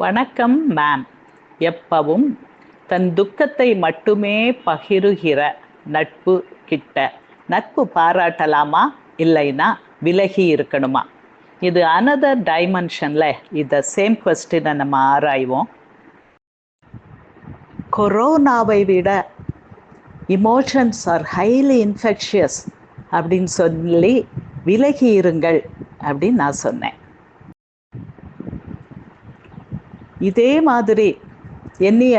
வணக்கம் மேம் எப்பவும் தன் துக்கத்தை மட்டுமே பகிருகிற நட்பு கிட்ட நட்பு பாராட்டலாமா? இல்லைன்னா விலகி இருக்கணுமா? இது அனதர் டைமென்ஷனில் இதை சேம் கொஸ்டினை நம்ம ஆராய்வோம். கொரோனாவை விட இமோஷன்ஸ் ஆர் ஹைலி இன்ஃபெக்ஷியஸ் அப்படின்னு சொல்லி விலகி இருங்கள் அப்படின்னு நான் சொன்னேன். இதே மாதிரி என்னைய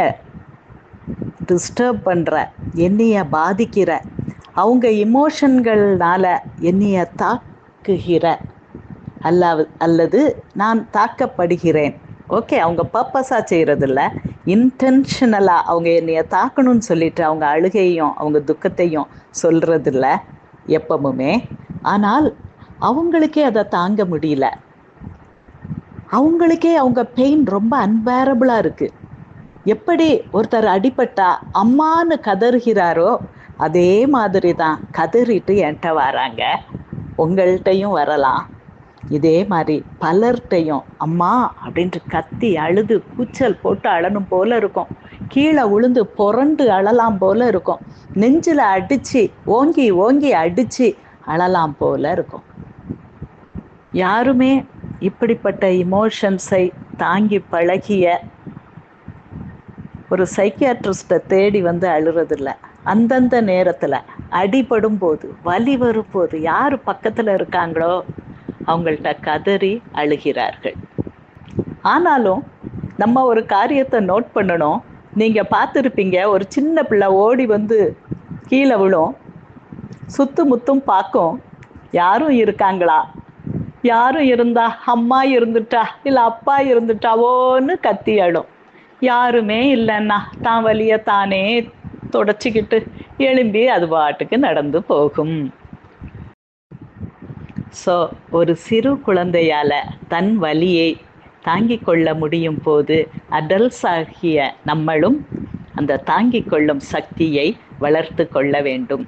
டிஸ்டர்ப் பண்ணுற என்னைய பாதிக்கிற அவங்க இமோஷன்கள்னால என்னைய தாக்குகிற அல்ல அல்லது நான் தாக்கப்படுகிறேன். ஓகே அவங்க பர்பஸாக செய்கிறதில்ல இன்டென்ஷனலாக அவங்க என்னைய தாக்கணும்னு சொல்லிட்டு அவங்க அழுகையும் அவங்க துக்கத்தையும் சொல்கிறதில்ல எப்பவுமே. ஆனால் அவங்களுக்கே அதை தாங்க முடியல. அவங்களுக்கே அவங்க பெயின் ரொம்ப அன்பேரபிளாக இருக்குது எப்படி ஒருத்தர் அடிபட்டா அம்மான்னு கதறுகிறாரோ அதே மாதிரி தான் கதறிட்டு என்கிட்ட வராங்க. உங்கள்கிட்டையும் வரலாம். இதே மாதிரி பலர்கிட்டையும் அம்மா அப்படின்ட்டு கத்தி அழுது கூச்சல் போட்டு அழணும் போல இருக்கும். கீழே உளுந்து புரண்டு அழலாம் போல இருக்கும். நெஞ்சில் அடித்து ஓங்கி ஓங்கி அடித்து அழலாம் போல இருக்கும். யாருமே இப்படிப்பட்ட இமோஷன்ஸை தாங்கி பழகிய ஒரு சைக்கியாட்ரிஸ்ட்டை தேடி வந்து அழுறதில்ல. அந்தந்த நேரத்தில் அடிபடும் போது வலி வரும்போது யார் பக்கத்தில் இருக்காங்களோ அவங்கள்ட்ட கதறி அழுகிறார்கள். ஆனாலும் நம்ம ஒரு காரியத்தை நோட் பண்ணணும். நீங்கள் பார்த்துருப்பீங்க ஒரு சின்ன பிள்ளை ஓடி வந்து கீழே விழும். சுத்து முத்தும் பார்க்கும். யாரும் இருக்காங்களா? யாரும் இருந்தா அம்மா இருந்துட்டா இல்லை அப்பா இருந்துட்டாவோன்னு கத்தி அழும். யாருமே இல்லைன்னா தான் வலிய தானே தொடச்சிக்கிட்டு எழும்பி அது பாட்டுக்கு நடந்து போகும். ஸோ ஒரு சிறு குழந்தையால் தன் வலியை தாங்கிக் கொள்ள முடியும் போது அடல்ஸ் ஆகிய நம்மளும் அந்த தாங்கிக் கொள்ளும் சக்தியை வளர்த்து கொள்ள வேண்டும்.